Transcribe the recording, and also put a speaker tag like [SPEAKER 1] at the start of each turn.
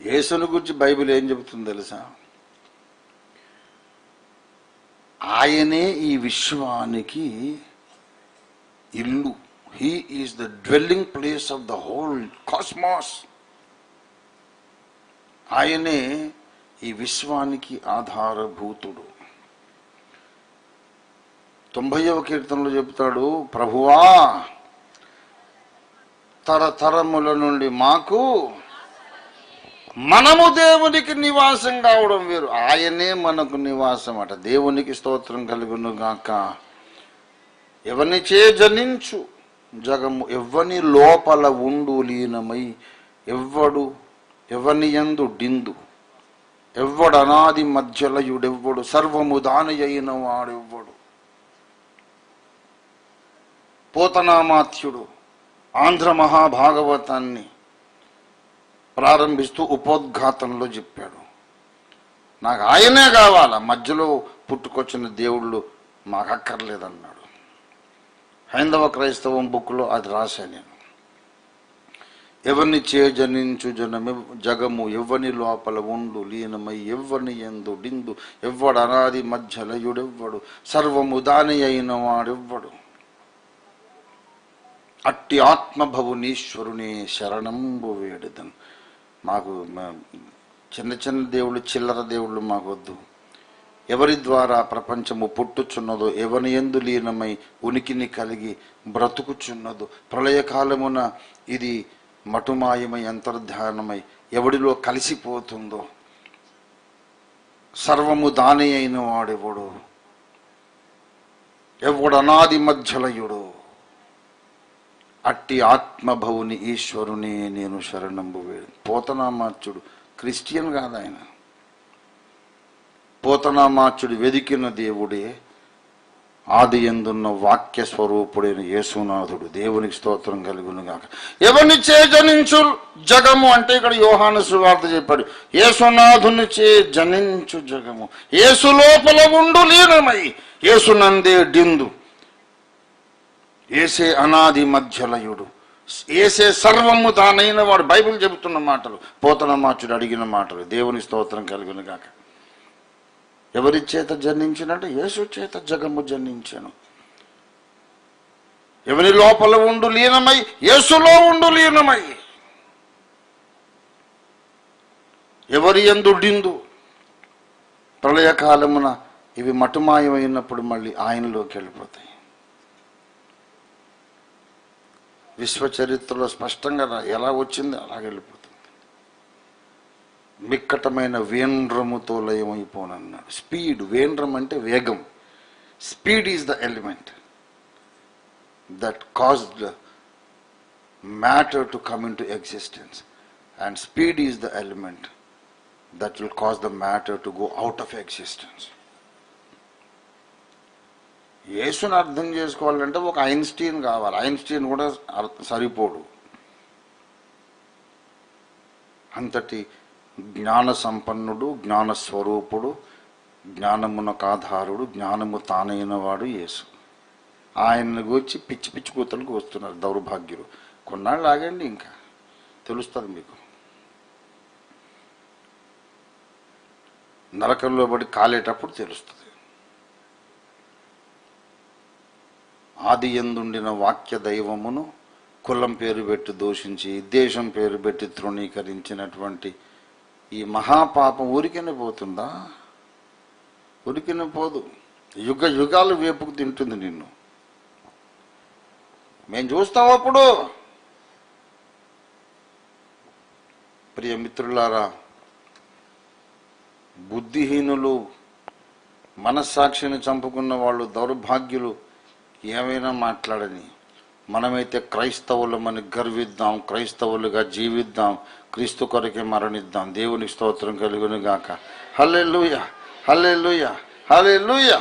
[SPEAKER 1] యేసును గురించి బైబిల్ ఏం చెబుతుంది తెలుసా? ఆయనే ఈ విశ్వానికి ఇల్లు. He is the dwelling place of the whole cosmos ఆయనే ఈ విశ్వానికి ఆధారభూతుడు. తొంభైవ కీర్తనలో చెబుతాడు ప్రభువా తరతరముల నుండి మాకు మనము దేవునికి నివాసం కావడం వేరు. ఆయనే మనకు నివాసం అట. దేవునికి స్తోత్రం కలుగును గాక. ఎవరిని చే జనించు? జగము ఎవ్వని లోపల ఉండు లీనమై? ఎవ్వడు ఎవని యందు డిందు? ఎవ్వడు అనాది మధ్యలయుడెవ్వడు? సర్వము దాని అయిన వాడెవ్వడు? పోతనామాత్యుడు ఆంధ్ర మహాభాగవతాన్ని ప్రారంభిస్తూ ఉపోద్ఘాతంలో చెప్పాడు. నాకు ఆయనే కావాల? మధ్యలో పుట్టుకొచ్చిన దేవుళ్ళు మాకు అక్కర్లేదన్నాడు హైందవ క్రైస్తవం బుక్లో అది రాశాను నేను. ఎవరిని చేజనించు జనము జగము ఎవ్వని లోపల ఉండు లీనమై ఎవ్వని ఎందు డిందు ఎవ్వడు అనాది మధ్యలయుడెవ్వడు సర్వము దాని అయిన వాడెవ్వడు. అట్టి ఆత్మభవునీశ్వరుని శరణంబు వేడుదన్. మాకు చిన్న చిన్న దేవుళ్ళు చిల్లర దేవుళ్ళు మాకు వద్దు ఎవరి ద్వారా ప్రపంచము పుట్టుచున్నదో ఎవని ఎందు లీనమై ఉనికిని కలిగి బ్రతుకుచున్నదో ప్రళయకాలమున ఇది మటుమాయమై అంతర్ధానమై ఎవడిలో కలిసిపోతుందో సర్వము దాని అయిన వాడెవడు ఎవడు అనాది మధ్యలయుడు అట్టి ఆత్మభవుని ఈశ్వరుని నేను శరణంబు వేడు పోతనామాచ్యుడు క్రిస్టియన్ కాదు ఆయన పోతనామాచ్యుడు వెదికిన దేవుడే ఆది ఎందున్న వాక్య స్వరూపుడైన యేసునాథుడు. దేవునికి స్తోత్రం కలుగును గాక ఎవరిని చే జనించు జగము? అంటే ఇక్కడ యోహాను సువార్త చెప్పాడు. యేసునాథుని చే జనించు జగము. యేసు లోపల ఉండు లీనమై. యేసునందే డిందు. ఏసే అనాది మధ్యలయుడు. ఏసే సర్వము తానైన వాడు బైబిల్ చెబుతున్న మాటలు పోతన మార్చుడు అడిగిన మాటలు దేవుని స్తోత్రం కలిగిన కాక ఎవరి చేత జన్మించినట్టు? యేసు చేత జగము జన్మించాను. ఎవరి లోపల ఉండు లీనమై? యేసులో ఉండు లీనమై. ఎవరి ఎందుడిందు ప్రళయకాలమున ఇవి మటుమాయమైనప్పుడు మళ్ళీ ఆయనలోకి వెళ్ళిపోతాయి. విశ్వ చరిత్రలో స్పష్టంగా ఎలా వచ్చింది అలా వెళ్ళిపోతుంది. మిక్కటమైన వేండ్రముతో లయమైపోనన్నాడు. స్పీడ్ వేండ్రం అంటే వేగం. Speed is the element that caused matter to come in to existence. And speed is the element that will cause the matter to go out of existence. యేసుని అర్థం చేసుకోవాలంటే ఒక ఐన్స్టీన్ కావాలి. ఐన్స్టీన్ కూడా సరిపోడు. అంతటి జ్ఞాన సంపన్నుడు జ్ఞాన స్వరూపుడు జ్ఞానమునకు ఆధారుడు జ్ఞానము తానైన వాడు యేసు. ఆయన్ని గురించి పిచ్చి పిచ్చి కూతులకు వస్తున్నారు దౌర్భాగ్యులు. కొన్నాళ్ళు ఆగండి ఇంకా. తెలుస్తుంది మీకు. నరకంలో పడి కాలేటప్పుడు తెలుస్తుంది. ఆది ఎందుండిన వాక్య దైవమును కులం పేరు పెట్టి దూషించి దేశం పేరు పెట్టి తృణీకరించినటువంటి ఈ మహాపాపం ఊరికనే పోతుందా? ఊరికనే పోదు. యుగ యుగాలు వేపుకు తింటుంది నిన్ను. మేము చూస్తాం అప్పుడు. ప్రియ మిత్రులారా బుద్ధిహీనులు మనస్సాక్షిని చంపుకున్న వాళ్ళు దౌర్భాగ్యులు ఏమైనా మాట్లాడని. మనమైతే క్రైస్తవులమని గర్విద్దాం క్రైస్తవులుగా జీవిద్దాం క్రీస్తు కొరకే మరణిద్దాం. దేవునికి స్తోత్రం కలుగును గాక. హల్లెలూయ హల్లెలూయ హల్లెలూయ.